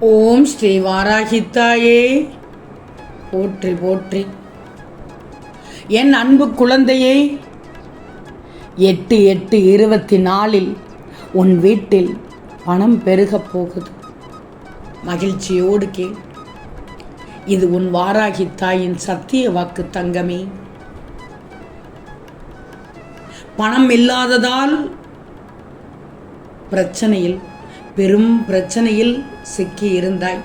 ஓம் ஸ்ரீ வாராகித்தாயே. போற்றி போற்றி. என் அன்பு குழந்தையே எட்டு எட்டு இருபத்தி நாலில் உன் வீட்டில் பணம் பெருகப் போகுது. மகிழ்ச்சியோடு கே இது உன் வாராகி தாயின் சத்திய வாக்கு தங்கமே. பணம் இல்லாததால் பிரச்சனையில் பெரும் பிரச்சனையில் சிக்கி இருந்தாய்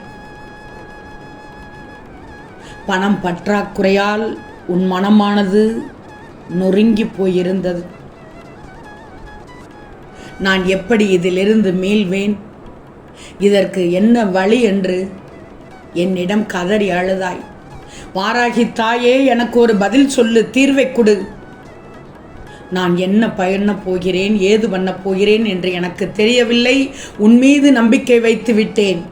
பணம் பற்றாக்குறையால் உன் மனமானது நொறுங்கி போயிருந்தது. நான் எப்படி இதிலிருந்து மீள்வேன்? இதற்கு என்ன வழி என்று என்னிடம் கதறி அழுதாய். வாராகி தாயே எனக்கு ஒரு பதில் சொல்லு தீர்வை கொடு. நான் என்ன பயண போகிறேன் ஏது பண்ணப் போகிறேன் என்று எனக்கு தெரியவில்லை. உன் மீது நம்பிக்கை வைத்து விட்டேன்.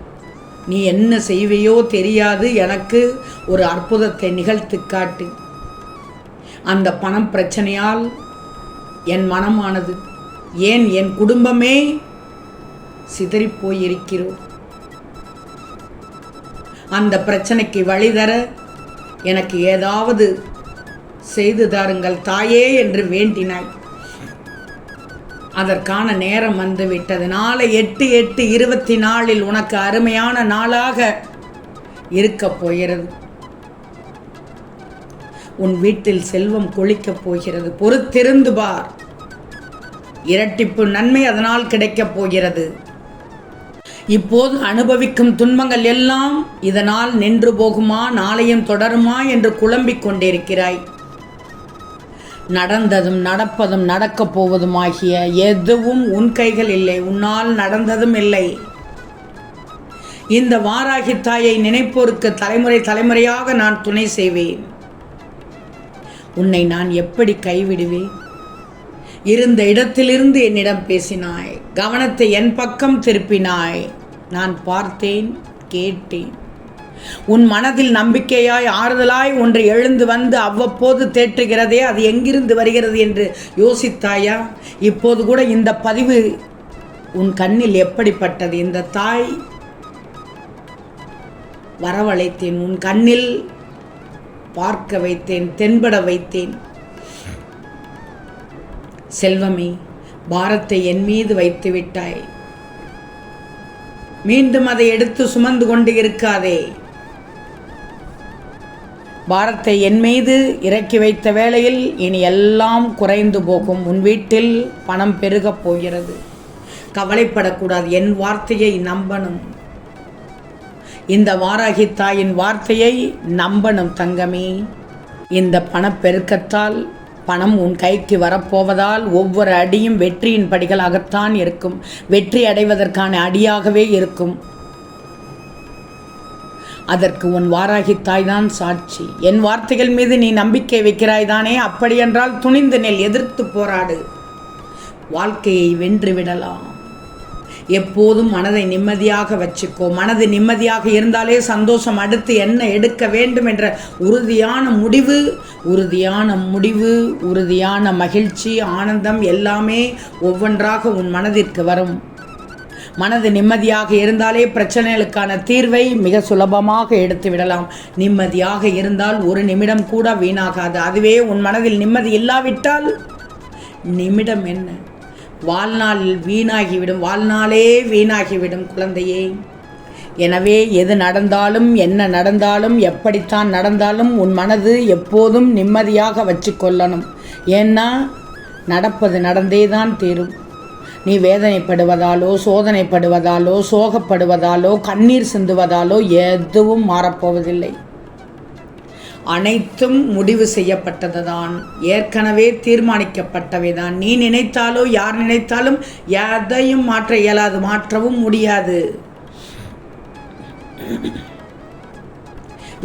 நீ என்ன செய்வையோ தெரியாது எனக்கு ஒரு அற்புதத்தை நிகழ்த்து காட்டு. அந்த பணம் பிரச்சனையால் என் மனமானது ஏன் என் குடும்பமே சிதறிப்போயிருக்கிறோம் அந்த பிரச்சனைக்கு வழி தர எனக்கு ஏதாவது செய்து தாருங்கள் தாயே என்று வேண்டினாய். அதற்கான நேரம் வந்து விட்டது நாளை எட்டு எட்டு இருபத்தி நாலில் உனக்கு அருமையான நாளாக இருக்கப் போகிறது. உன் வீட்டில் செல்வம் கொளிக்கப் போகிறது. பொறுத்திருந்து பார். இரட்டிப்பு நன்மை அதனால் கிடைக்கப் போகிறது. இப்போது அனுபவிக்கும் துன்பங்கள் எல்லாம் இதனால் நின்று போகுமா? நாளையும் தொடருமா? என்று குழம்பிக் கொண்டிருக்கிறாய். நடந்ததும் நடப்பதும் நடக்கப் போவதுமாகிய எதுவும் உன் கைகள் இல்லை. உன்னால் நடந்ததும் இல்லை. இந்த வாராகி தாயை நினைப்போருக்கு தலைமுறை தலைமுறையாக நான் துணை செய்வேன். உன்னை நான் எப்படி கைவிடுவேன்? இருந்த இடத்திலிருந்து என்னிடம் பேசினாய். கவனத்தை என் பக்கம் திருப்பினாய். நான் பார்த்தேன் கேட்டேன். உன் மனதில் நம்பிக்கையாய் ஆறுதலாய் ஒன்று எழுந்து வந்து அவ்வப்போது தேற்றுகிறதே அது எங்கிருந்து வருகிறது என்று யோசித்தாயா? இப்போது கூட இந்த பதிவு உன் கண்ணில் எப்படிப்பட்டது? இந்த தாய் வரவழைத்தேன் உன் கண்ணில் பார்க்க வைத்தேன் தென்பட வைத்தேன். செல்வமே பாரத்தை என் மீது வைத்து விட்டாய். மீண்டும் அதை எடுத்து சுமந்து கொண்டு இருக்காதே. பாரத்தை என் மீது இறக்கி வைத்த வேளையில் இனி எல்லாம் குறைந்து போகும். உன் வீட்டில் பணம் பெருகப் போகிறது. கவலைப்படக்கூடாது. என் வார்த்தையை நம்பணும். இந்த வாராகி தாயின் வார்த்தையை நம்பணும் தங்கமே. இந்த பணப்பெருக்கத்தால் பணம் உன் கைக்கு வரப்போவதால் ஒவ்வொரு அடியும் வெற்றியின் படிகளாகத்தான் இருக்கும். வெற்றி அடைவதற்கான அடியாகவே இருக்கும். அதற்கு உன் வாராகி தாய்தான் சாட்சி. என் வார்த்தைகள் மீது நீ நம்பிக்கை வைக்கிறாய் தானே? அப்படியென்றால் துணிந்து நெல் எதிர்த்து போராடு. வாழ்க்கையை வென்று விடலாம். எப்போதும் மனதை நிம்மதியாக வச்சுக்கோ. மனது நிம்மதியாக இருந்தாலே சந்தோஷம் அடுத்து என்ன எடுக்க வேண்டும் என்ற உறுதியான முடிவு உறுதியான முடிவு உறுதியான மகிழ்ச்சி ஆனந்தம் எல்லாமே ஒவ்வொன்றாக உன் மனதிற்கு வரும். மனது நிம்மதியாக இருந்தாலே பிரச்சனைகளுக்கான தீர்வை மிக சுலபமாக எடுத்து விடலாம். நிம்மதியாக இருந்தால் ஒரு நிமிடம் கூட வீணாகாது. அதுவே உன் மனதில் நிம்மதி இல்லாவிட்டால் நிமிடம் என்ன? வாழ்நாளில் வீணாகிவிடும். வாழ்நாளே வீணாகிவிடும் குழந்தையே. எனவே எது நடந்தாலும் என்ன நடந்தாலும் எப்படித்தான் நடந்தாலும் உன் மனது எப்போதும் நிம்மதியாக வச்சுக்கொள்ளணும். ஏன்னா நடப்பது நடந்தே தான் தீரும். நீ வேதனைப்படுவதாலோ சோதனைப்படுவதாலோ சோகப்படுவதாலோ கண்ணீர் சிந்துவதாலோ எதுவும் மாறப்போவதில்லை. அனைத்தும் முடிவு செய்யப்பட்டதுதான். ஏற்கனவே தீர்மானிக்கப்பட்டவை தான் நீ நினைத்தாலோ யார் நினைத்தாலும் எதையும் மாற்ற இயலாது மாற்றவும் முடியாது.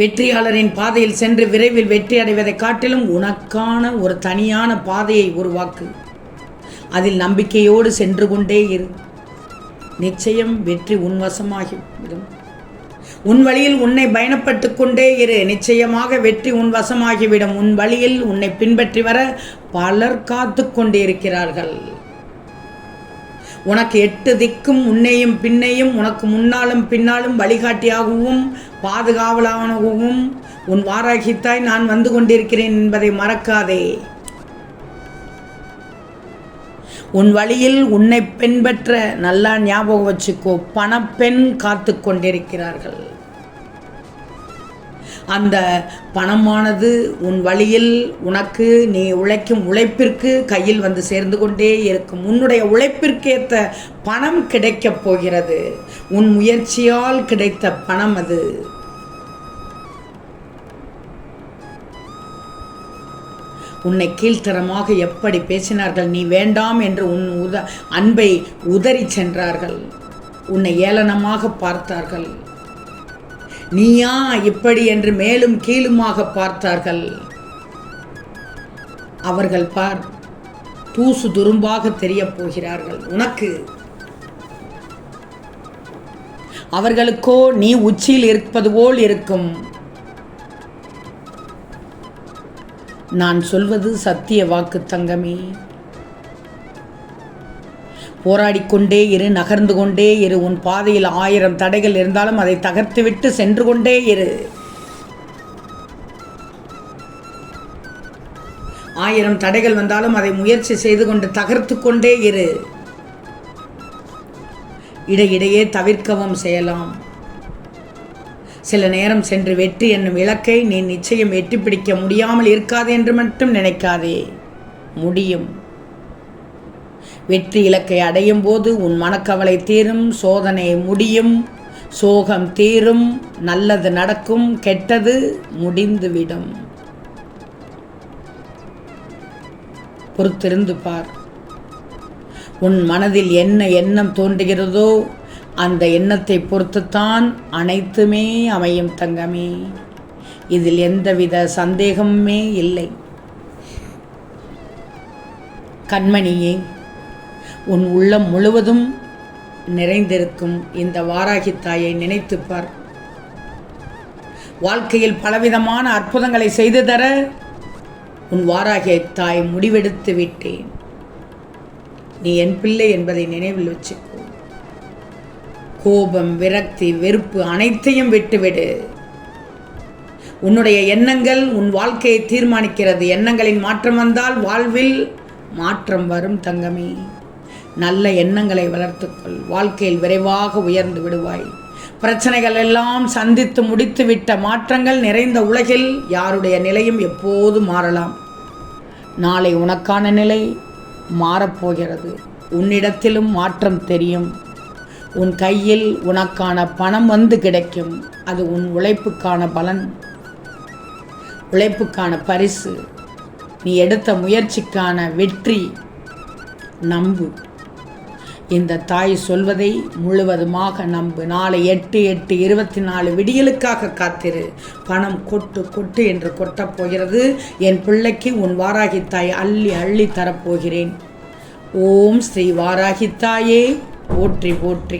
வெற்றியாளரின் பாதையில் சென்று விரைவில் வெற்றி அடைவதை காட்டிலும் உனக்கான ஒரு தனியான பாதையை உருவாக்கு. அதில் நம்பிக்கையோடு சென்று கொண்டே இரு. நிச்சயம் வெற்றி உன்வசமாகிவிடும் உன் வழியில் உன்னை பயணப்பட்டு கொண்டே இரு. நிச்சயமாக வெற்றி உன் வசமாகிவிடும். உன் வழியில் உன்னை பின்பற்றி வர பலர் காத்து கொண்டிருக்கிறார்கள். உனக்கு எட்டு திக்கும் உன்னையும் பின்னையும் உனக்கு முன்னாலும் பின்னாலும் வழிகாட்டியாகவும் பாதுகாவலாகவும் உன் வாராகித்தாய் நான் வந்து கொண்டிருக்கிறேன் என்பதை மறக்காதே. உன் வழியில் உன்னை பின்பற்ற நல்லா ஞாபகம் வச்சுக்கோ. பணப்பெண் காத்து கொண்டிருக்கிறார்கள். அந்த பணமானது உன் வழியில் உனக்கு நீ உழைக்கும் உழைப்பிற்கு கையில் வந்து சேர்ந்து கொண்டே இருக்கும். உன்னுடைய உழைப்பிற்கேற்ற பணம் கிடைக்கப் போகிறது. உன் முயற்சியால் கிடைத்த பணம் அது. உன்னை கீழ்த்தரமாக எப்படி பேசினார்கள்? நீ வேண்டாம் என்று உன் உத அன்பை உதறி சென்றார்கள். உன்னை ஏளனமாக பார்த்தார்கள். நீயா இப்படி என்று மேலும் கீழுமாக பார்த்தார்கள். அவர்கள் பார் தூசு துரும்பாக தெரியப் போகிறார்கள். உனக்கு? அவர்களுக்கோ நீ உச்சியில் இருப்பது போல் இருக்கும். நான் சொல்வது சத்திய வாக்கு தங்கமே. போராடிக்கொண்டே இரு நகர்ந்து கொண்டே இரு. உன் பாதையில் ஆயிரம் தடைகள் இருந்தாலும் அதை தகர்த்துவிட்டு சென்று கொண்டே இரு. ஆயிரம் தடைகள் வந்தாலும் அதை முயற்சி செய்து கொண்டு தகர்த்து கொண்டே இரு. இடையிடையே தவிர்க்கவும் செய்யலாம். சில நேரம் சென்று வெற்றி என்னும் இலக்கை நீ நிச்சயம் வெற்றி பிடிக்க முடியாமல் இருக்காது என்று மட்டும் நினைக்காதே. முடியும். வெற்றி இலக்கை அடையும் போது உன் மனக்கவலை தீரும் சோதனை முடியும் சோகம் தீரும் நல்லது நடக்கும் கெட்டது முடிந்துவிடும். பொறுத்திருந்து பார். உன் மனதில் என்ன எண்ணம் தோன்றுகிறதோ அந்த எண்ணத்தை பொறுத்துத்தான் அனைத்துமே அமையும் தங்கமே. இதில் எந்தவித சந்தேகமுமே இல்லை. கண்மணியே உன் உள்ளம் முழுவதும் நிறைந்திருக்கும் இந்த வாராகி தாயை நினைத்துப்பார் வாழ்க்கையில் பலவிதமான அற்புதங்களை செய்து தர உன் வாராகிய தாய் முடிவெடுத்து விட்டேன். நீ என் பிள்ளை என்பதை நினைவில் வச்சுக்கோ கோபம் விரக்தி வெறுப்பு அனைத்தையும் விட்டுவிடு. உன்னுடைய எண்ணங்கள் உன் வாழ்க்கையை தீர்மானிக்கிறது. எண்ணங்களின் மாற்றம் வந்தால் வாழ்வில் மாற்றம் வரும் தங்கமே. நல்ல எண்ணங்களை வளர்த்துக்கொள். வாழ்க்கையில் விரைவாக உயர்ந்து விடுவாய். பிரச்சனைகள் எல்லாம் சந்தித்து முடித்து விட்ட மாற்றங்கள் நிறைந்த உலகில் யாருடைய நிலையும் எப்போது மாறலாம். நாளை உனக்கான நிலை மாறப்போகிறது. உன்னிடத்திலும் மாற்றம் தெரியும். உன் கையில் உனக்கான பணம் வந்து கிடைக்கும். அது உன் உழைப்புக்கான பலன். உழைப்புக்கான பரிசு. நீ எடுத்த முயற்சிக்கான வெற்றி. நம்பு. இந்த தாய் சொல்வதை முழுவதுமாக நம்பு. நாளை எட்டு எட்டு இருபத்தி நாலு விடியலுக்காக காத்திரு. பணம் கொட்டு கொட்டு என்று கொட்டப் போகிறது. என் பிள்ளைக்கு உன் வாராகி தாய் அள்ளி அள்ளி தரப்போகிறேன். ஓம் ஸ்ரீ வாராகி தாயே போற்றி போற்றி.